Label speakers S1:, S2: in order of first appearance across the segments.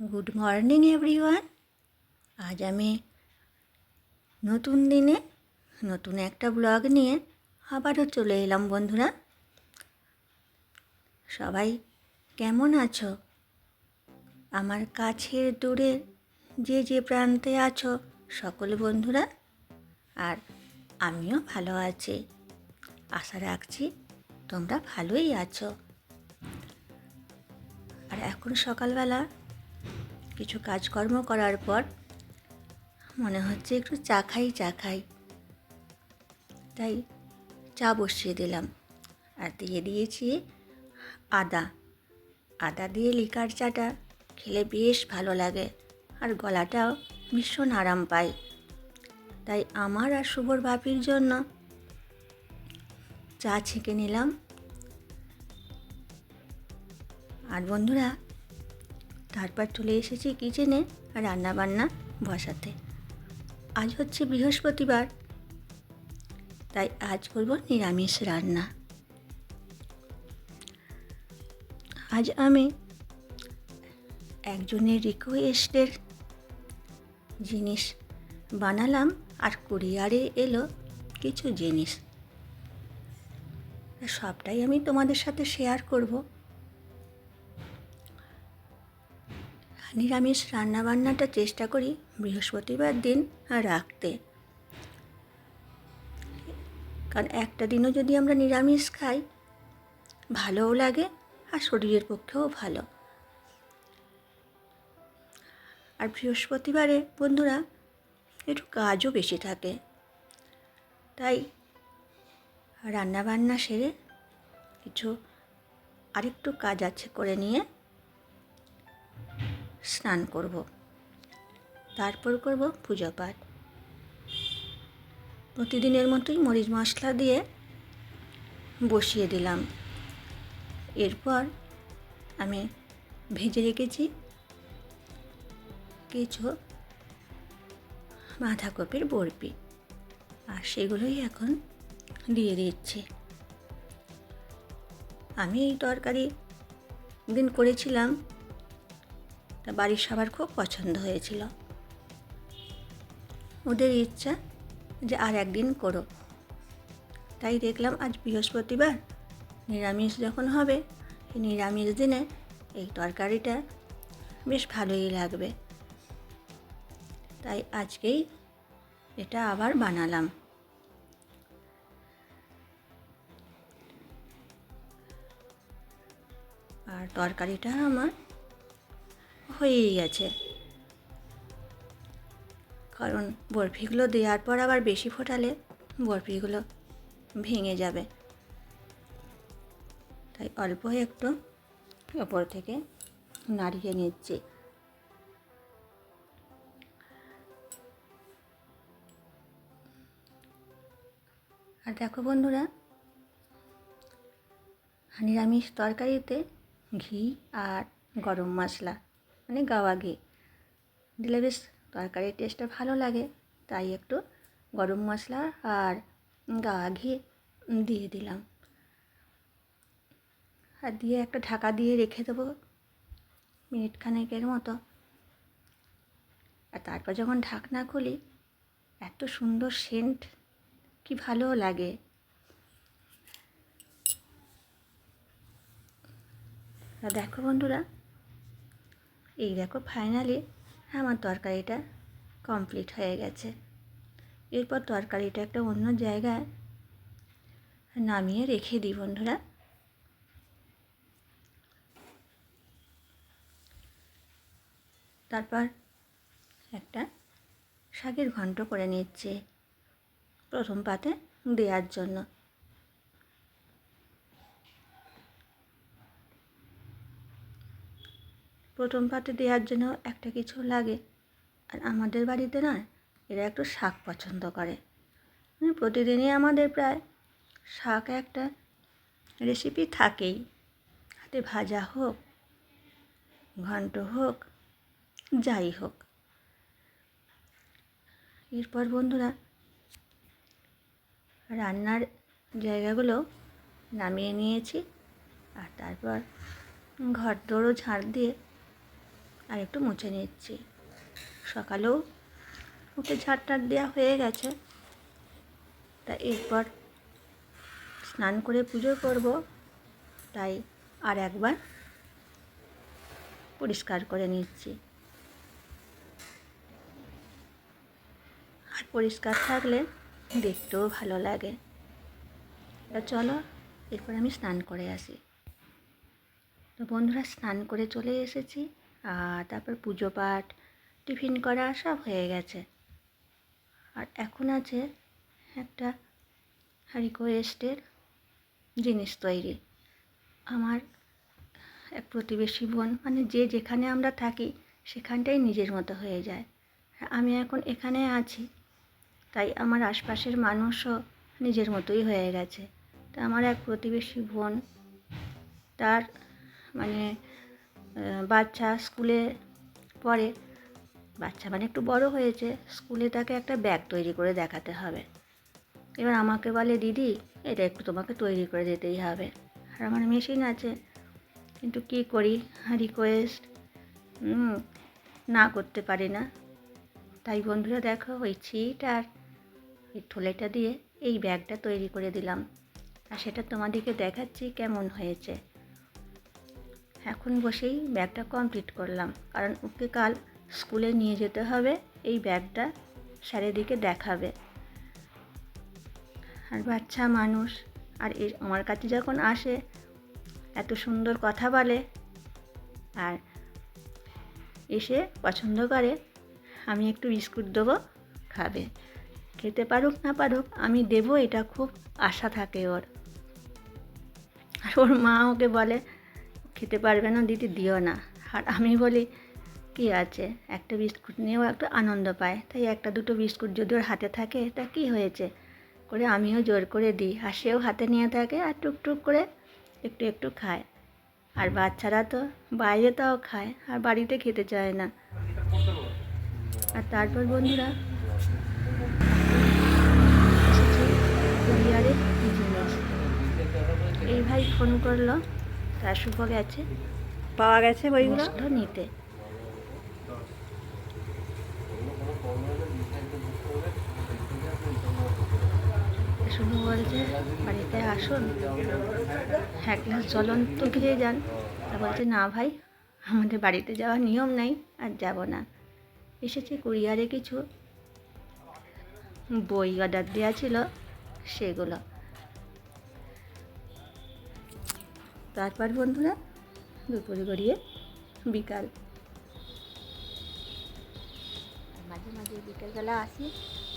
S1: Good morning everyone আজ আমি নতুন দিনে নতুন একটা ব্লগ নিয়ে আবারও চলে এলাম, বন্ধুরা। সবাই কেমন আছো? আমার কাছের দূরে যে যে প্রান্তে আছো সকল বন্ধুরা, আর আমিও ভালো আছি। আশা রাখছি তোমরা ভালোই আছো। আর এখন সকালবেলা কিছু কাজকর্ম করার পর মনে হচ্ছে একটু চা খাই চা খাই। তাই চা বসিয়ে দিলাম। আর দিয়ে দিয়েছি আদা। আদা দিয়ে লিকার চাটা খেলে বেশ ভালো লাগে আর গলাটাও ভীষণ আরাম পায়। তাই আমার আর শুভর বাপির জন্য চা ছেঁকে নিলাম। আর বন্ধুরা তারপর চলে এসেছি কিচেনে রান্না বান্না বসাতে। আজ হচ্ছে বৃহস্পতিবার, তাই আজ করব নিরামিষ রান্না। আজ আমি একজনের রিকোয়েস্টের জিনিস বানালাম আর কুরিয়ারে এলো কিছু জিনিস। সবটাই আমি তোমাদের সাথে শেয়ার করব। নিরামিষ রান্নাবান্নাটা চেষ্টা করি বৃহস্পতিবার দিন রাখতে। কারণ একটা দিনও যদি আমরা নিরামিষ খাই, ভালোও লাগে আর শরীরের পক্ষেও ভালো। আর বৃহস্পতিবারে বন্ধুরা একটু কাজও বেশি থাকে। তাই রান্নাবান্না সেরে কিছু আরেকটু কাজ আছে করে নিয়ে স্নান করব। তারপর করব পূজা পাঠ। প্রতিদিনের মতোই মরিচ মশলা দিয়ে বসিয়ে দিলাম। এরপর আমি ভেজে রেখেছি কিছু বাঁধাকপির বরফি। আর সেগুলোই এখন দিয়ে দিচ্ছি। আমি এই তরকারি দিন করেছিলাম। বাড়ির সবার খুব পছন্দ হয়েছিল। ওদের ইচ্ছা যে আর একদিন করো তাই দেখলাম আজ বৃহস্পতিবার, নিরামিষ যখন হবে এই নিরামিষ দিনে এই তরকারিটা বেশ ভালোই লাগবে। তাই আজকেই এটা আবার বানালাম। আর তরকারিটা আমার হয়েই গেছে। কারণ বরফিগুলো দেওয়ার পর আবার বেশি ফোটালে বরফিগুলো ভেঙে যাবে। তাই অল্প একটু ওপর থেকে নাড়িয়ে নিচ্ছি। আর দেখো বন্ধুরা, নিরামিষ তরকারিতে ঘি আর গরম মশলা। মানে গাওয়া ঘি দিলে বেশ তরকারির টেস্টটা ভালো লাগে, তাই একটু গরম মশলা আর গাওয়া ঘি দিয়ে দিলাম। আর দিয়ে একটা ঢাকা দিয়ে রেখে দেবো মিনিট খানেকের মতো। আর তারপর যখন ঢাকনা খুলি, এত সুন্দর সেন্ট কি ভালো লাগে। দেখো বন্ধুরা এই দেখো ফাইনালি আমার তরকারিটা কমপ্লিট হয়ে গেছে। এরপর তরকারিটা একটা অন্য জায়গায় নামিয়ে রেখে দিই বন্ধুরা। তারপর একটা শাকের ঘন্ট করে নিচ্ছে প্রথম পাতে দেওয়ার জন্য। প্রথম পাতে দেওয়ার জন্য একটা কিছু লাগে। আর আমাদের বাড়িতে না এরা একটু শাক পছন্দ করে। মানে প্রতিদিনই আমাদের প্রায় শাক একটা রেসিপি থাকেই। হাতে ভাজা হোক, ঘন্ট হোক, যাই হোক। এরপর বন্ধুরা, রান্নার জায়গাগুলো নামিয়ে নিয়েছি। আর তারপর ঘর দোরও ঝাড় দিয়ে আর একটু মুছে নিচ্ছি। সকালেও উঠে ঝাড় টাড় দেওয়া হয়ে গেছে। তা এরপর স্নান করে পুজো করব। তাই আর একবার পরিষ্কার করে নিচ্ছি। আর পরিষ্কার থাকলে দেখতেও ভালো লাগে। তা চলো, এরপর আমি স্নান করে আসি। তো বন্ধুরা, স্নান করে চলে এসেছি। তারপর পুজো পাঠ, টিফিন করা সব হয়ে গেছে। আর এখন আছে একটা রিকোয়েস্টের জিনিস তৈরি। আমার এক প্রতিবেশী বোন মানে যে যেখানে আমরা থাকি, সেখানটাই নিজের মতো হয়ে যায়। আমি এখন এখানে আছি, তাই আমার আশপাশের মানুষও নিজের মতোই হয়ে গেছে। তা আমার এক প্রতিবেশী বোন, তার মানে বাচ্চা স্কুলে পড়ে, বাচ্চা মানে একটু বড় হয়েছে, স্কুলে তাকে একটা ব্যাগ তৈরি করে দেখাতে হবে। এবার আমাকে বলে, দিদি, এটা একটু তোমাকে তৈরি করে দিতেই হবে। আর আমার মেশিন আছে, কিন্তু কী করি? রিকোয়েস্ট না করতে পারি না। তাই বন্ধুরা দেখো, ওই ছিট আর এই থলেটা দিয়ে এই ব্যাগটা তৈরি করে দিলাম। আর সেটা তোমাদেরকে দেখাচ্ছি কেমন হয়েছে। এখন বসেই ব্যাগটা কমপ্লিট করলাম। কারণ ওকে কাল স্কুলে নিয়ে যেতে হবে, এই ব্যাগটা স্যারের দিকে দেখাবে। আর বাচ্চা মানুষ, আর এ আমার কাছে যখন আসে, এত সুন্দর কথা বলে, আর এসে পছন্দ করে, আমি একটু বিস্কুট দেবো, খাবে। খেতে পারুক না পারুক, আমি দেবো, এটা খুব আশা থাকে ওর। আর ওর মা ওকে বলে খেতে পারবে না, দিদি দিও না। আর আমি বলি, কি আছে? একটা বিস্কুট নিয়েও একটু আনন্দ পায়। তাই একটা দুটো বিস্কুট যদি ওর হাতে থাকে, তা কি হয়েছে? করে আমিও জোর করে দিই। আর সেও হাতে নিয়ে থাকে আর টুকটুক করে একটু একটু খায়। আর বাচ্চারা তো বাইরে তাও খায়, আর বাড়িতে খেতে চায় না। আর তারপর বন্ধুরা এই ভাই ফোন করল তার শুভ গেছে
S2: পাওয়া গেছে বইগুলো?
S1: নিতে। শুভ বলছে বাড়িতে আসুন। এক গ্লাস জ্বলন্ত খেয়ে যান। তা বলছে না ভাই আমাদের বাড়িতে যাওয়ার নিয়ম নাই আর যাব না। এসেছে কুরিয়ারে কিছু বই অর্ডার দেওয়া ছিল সেগুলো। তারপর বন্ধুরা দুপুরে গড়িয়ে বিকাল। মাঝে মাঝে বিকেলবেলা আসি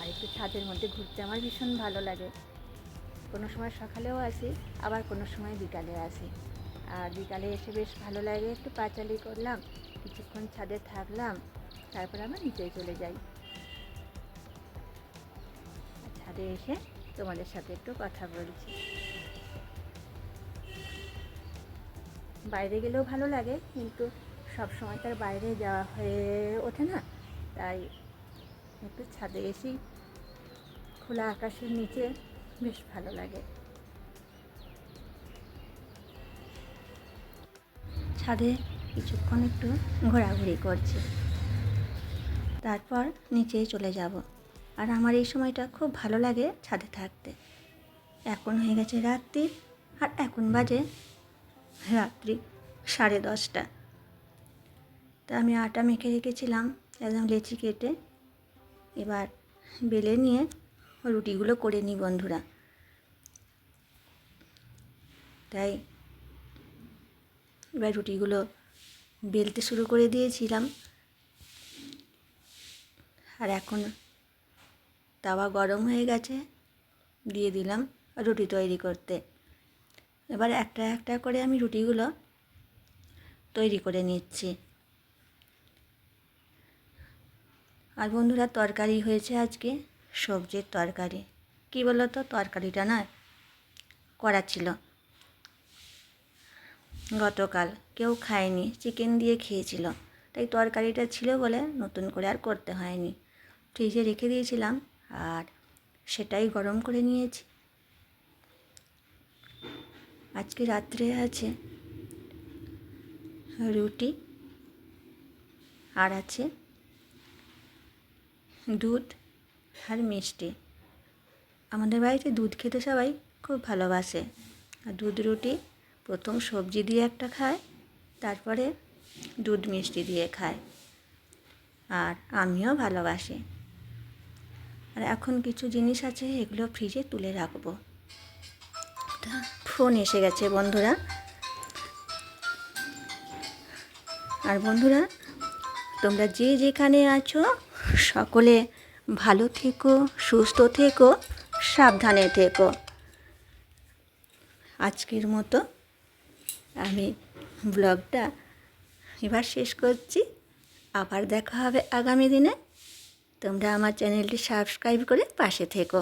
S1: আর একটু ছাদের মধ্যে ঘুরতে আমার ভীষণ ভালো লাগে। কোনো সময় সকালেও আসি, আবার কোনো সময় বিকালে আসি। আর বিকালে এসে বেশ ভালো লাগে, একটু পাঁচালি করলাম, কিছুক্ষণ ছাদে থাকলাম, তারপর আবার নিচে চলে যাই। ছাদে এসে তোমাদের সাথে একটু কথা বলছি। বাইরে গেলেও ভালো লাগে, কিন্তু সব সময় তার বাইরে যাওয়া হয়ে ওঠে না। তাই একটু ছাদে এসেই খোলা আকাশের নিচে বেশ ভালো লাগে। ছাদে কিছুক্ষণ একটু ঘোরাঘুরি করছি। তারপর নিচে চলে যাব। আর আমার এই সময়টা খুব ভালো লাগে ছাদে থাকতে। এখন হয়ে গেছে রাত্রি, আর এখন বাজে রাত্রি সাড়ে দশটা। তা আমি আটা মেখে রেখেছিলাম, একদম লেচি কেটে। এবার বেলে নিয়ে রুটিগুলো করে নিই বন্ধুরা। তাই এবার রুটিগুলো বেলতে শুরু করে দিয়েছিলাম। আর এখন তাওয়া গরম হয়ে গেছে, দিয়ে দিলাম রুটি তৈরি করতে। এবার একটা একটা করে আমি রুটিগুলো তৈরি করে নিচ্ছি। আর বন্ধুরা, তরকারি হয়েছে আজকে সবজির তরকারি। কী বলো তো তরকারিটা না করা ছিল। গতকাল কেউ খায়নি চিকেন দিয়ে খেয়েছিল। তাই তরকারিটা ছিল বলে নতুন করে আর করতে হয়নি। ফ্রিজে রেখে দিয়েছিলাম আর সেটাই গরম করে নিয়েছি। আজকে রাত্রে আছে রুটি আর আছে দুধ আর মিষ্টি। আমাদের বাড়িতে দুধ খেতে সবাই খুব ভালোবাসে। আর দুধ রুটি প্রথম সবজি দিয়ে একটা খায়, তারপরে দুধ মিষ্টি দিয়ে খায়। আর আমিও ভালোবাসি। আর এখন কিছু জিনিস আছে, এগুলো ফ্রিজে তুলে রাখব। তা ফোন এসে গেছে বন্ধুরা। আর বন্ধুরা, তোমরা যে যেখানে আছো, সকলে ভালো থেকো, সুস্থ থেকো, সাবধানে থেকো। আজকের মতো আমি ব্লগটা এবার শেষ করছি। আবার দেখা হবে আগামী দিনে। তোমরা আমার চ্যানেলটি সাবস্ক্রাইব করে পাশে থেকো।